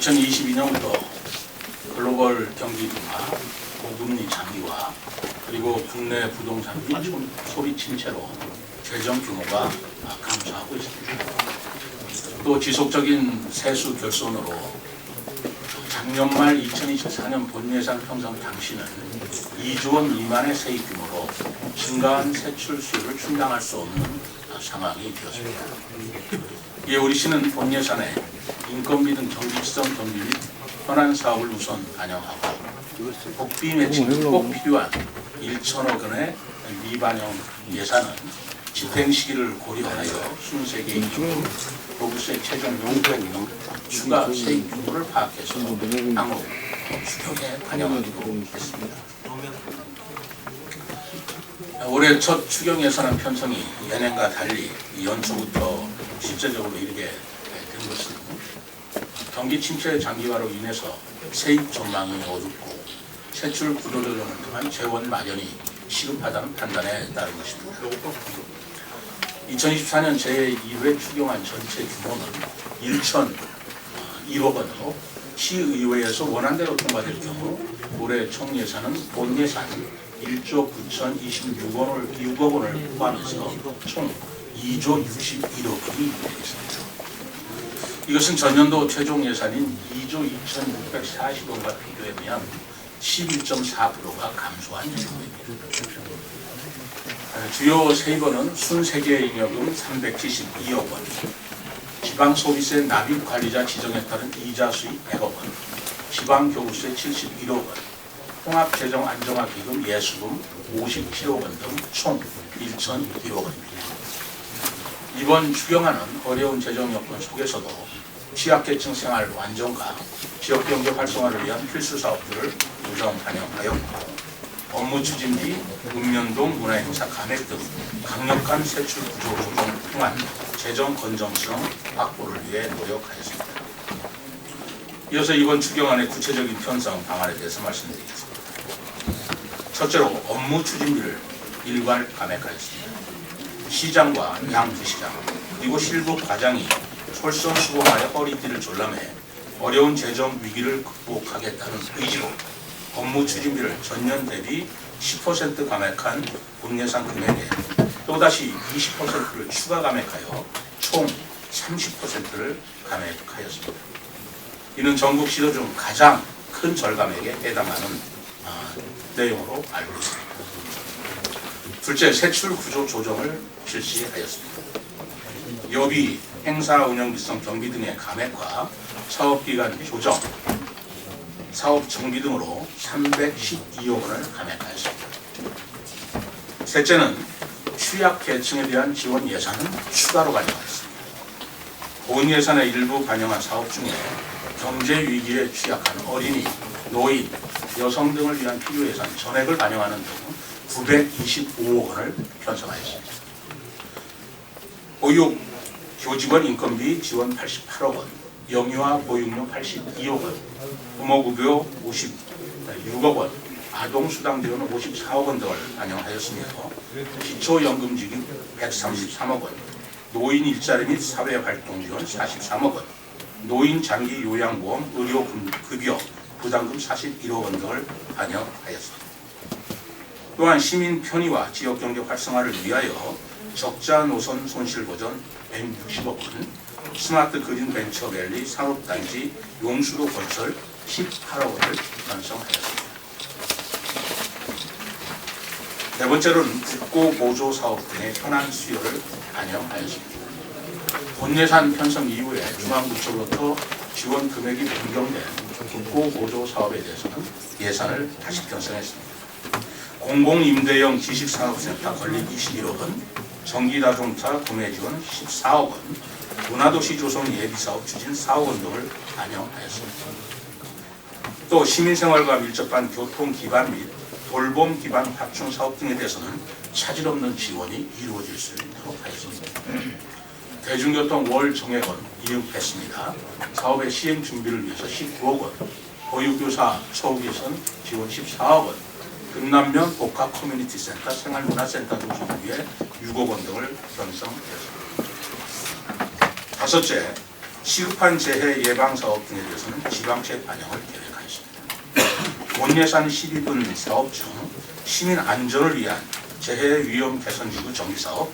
2022년부터 글로벌 경기 둔화, 고금리 장기화, 그리고 국내 부동산 및 소비 침체로 재정 규모가 감소하고 있습니다. 또 지속적인 세수 결손으로 작년 말 2024년 본예산 편성 당시는 2조 원 미만의 세입 규모로 증가한 세출 수요를 충당할 수 없는 상황이 되었습니다. 이에 우리 시는 본예산에 인건비 등 경비성 경비 및 현안 사업을 우선 반영하고 복비 매칭 꼭 필요한 1천억 원의 미반영 예산은 집행 시기를 고려하여 순세계 인 구, 보부세 최종 용도액 등 추가 세입 규모를 파악해서 향후 수평에 반영하기로 했습니다. 올해 첫 추경 예산안 편성이 예년과 달리 연초부터 실제적으로 이르게 된 것은 경기 침체 장기화로 인해서 세입 전망이 어둡고 세출 구조 조정을 통한 재원 마련이 시급하다는 판단에 따른 것입니다. 2024년 제2회 추경안 전체 규모는 1천 1억 원으로 시의회에서 원안대로 통과될 경우 올해 총 예산은 본 예산 1조 9,026억 원을 6억 원을 포함해서 총 2조 61억 원이 되겠습니다. 이것은 전년도 최종 예산인 2조 2,640원과 비교하면 11.4%가 감소한 정도입니다. 주요 세이버는 순세계 잉여금 372억 원, 지방 소비세 납입 관리자 지정에 따른 이자 수입 100억 원, 지방 교부세 71억 원, 통합재정 안정화 기금 예수금 57억 원 등 총 1,001억 원입니다. 이번 추경안은 어려운 재정 여건 속에서도 취약계층 생활 안정과 지역경제 활성화를 위한 필수 사업들을 우선 반영하였고 업무 추진비, 읍면동 문화행사 감액 등 강력한 세출 구조 조정을 통한 재정 건전성 확보를 위해 노력하였습니다. 이어서 이번 추경안의 구체적인 편성 방안에 대해서 말씀드리겠습니다. 첫째로 업무 추진비를 일괄 감액하였습니다. 시장과 양부시장 그리고 실무 과장이 솔선수범하여 허리띠를 졸라매 어려운 재정 위기를 극복하겠다는 의지로 업무 추진비를 전년 대비 10% 감액한 본예산 금액에 또다시 20%를 추가 감액하여 총 30%를 감액하였습니다. 이는 전국 시도 중 가장 큰 절감액에 해당하는 아, 내용으로 알고 있습니다. 둘째, 세출 구조 조정을 실시하였습니다. 여비, 행사 운영 비성 경비 등의 감액과 사업기간 조정, 사업 정비 등으로 312억 원을 감액하였습니다. 셋째는 취약 계층에 대한 지원 예산은 추가로 반영하였습니다. 본 예산의 일부 반영한 사업 중에 경제 위기에 취약한 어린이, 노인, 여성 등을 위한 필요 예산 전액을 반영하는 등 925억 원을 편성하였습니다. 보육 교직원 인건비 지원 88억 원, 영유아 보육료 82억 원, 부모급여 56억 원, 아동수당 지원 54억 원 등을 반영하였으며 기초연금지급 133억 원, 노인 일자리 및 사회활동 지원 43억 원, 노인 장기 요양보험 의료급여 부담금 41억 원 등을 반영하였습니다. 또한 시민 편의와 지역경제 활성화를 위하여 적자 노선 손실 보전 160억 원, 스마트 그린 벤처밸리 산업단지 용수도 건설 18억 원을 편성하였습니다. 네 번째로는 국고 보조 사업 등의 현안 수요를 반영하였습니다. 본 예산 편성 이후에 중앙부처로부터 지원 금액이 변경된 국고 보조 사업에 대해서는 예산을 다시 편성했습니다. 공공임대형 지식산업센터 건립 21억 원, 전기다중차 구매 지원 14억 원, 문화도시 조성 예비사업 추진 4억 원 등을 반영하였습니다. 또 시민생활과 밀접한 교통 기반 및 돌봄 기반 확충 사업 등에 대해서는 차질 없는 지원이 이루어질 수 있도록 하였습니다. 대중교통 월 정액원 이육했습니다. 사업의 시행 준비를 위해서 19억 원, 보육교사 개선 지원 14억 원, 금남면 복합 커뮤니티 센터 생활문화센터 조성을 위해 6억 원 등을 편성했습니다. 다섯째, 시급한 재해 예방 사업 등에 대해서는 지방채 반영을 계획하였습니다. 본 예산 12분 사업 중 시민 안전을 위한 재해 위험 개선 기구 정비 사업,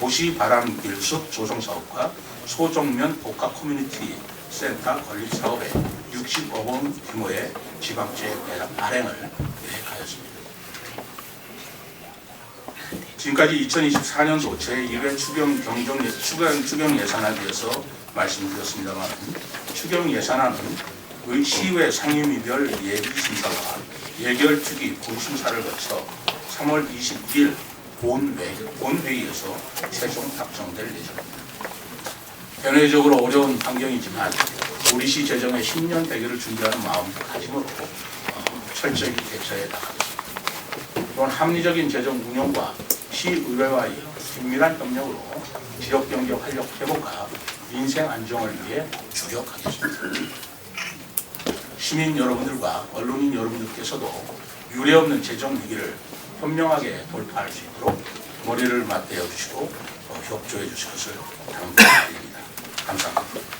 도시 바람 밀숲 조성 사업과 소정면 복합 커뮤니티 센터 건립 사업에 65억 원 규모의 지방채 발행을 계획하였습니다. 지금까지 2024년도 제1회 추경 경정 예- 추경, 추경 예산안에 대해서 말씀드렸습니다만 추경 예산안은 의 시회 상임위별 예비 심사와 예결 특위 본심사를 거쳐 3월 22일 본회, 본회의에서 최종 확정될 예정입니다. 변화적으로 어려운 환경이지만 우리 시 재정의 10년 대계를 준비하는 마음가짐으로 어, 철저히 대처해 나가겠습니다. 또한 합리적인 재정 운영과 시의회와의 긴밀한 협력으로 지역 경제 활력 회복과 민생 안정을 위해 주력하겠습니다. 시민 여러분들과 언론인 여러분들께서도 유례없는 재정 위기를 현명하게 돌파할 수 있도록 머리를 맞대어 주시고 어, 협조해 주실 것을 당부드립니다. 감사합니다.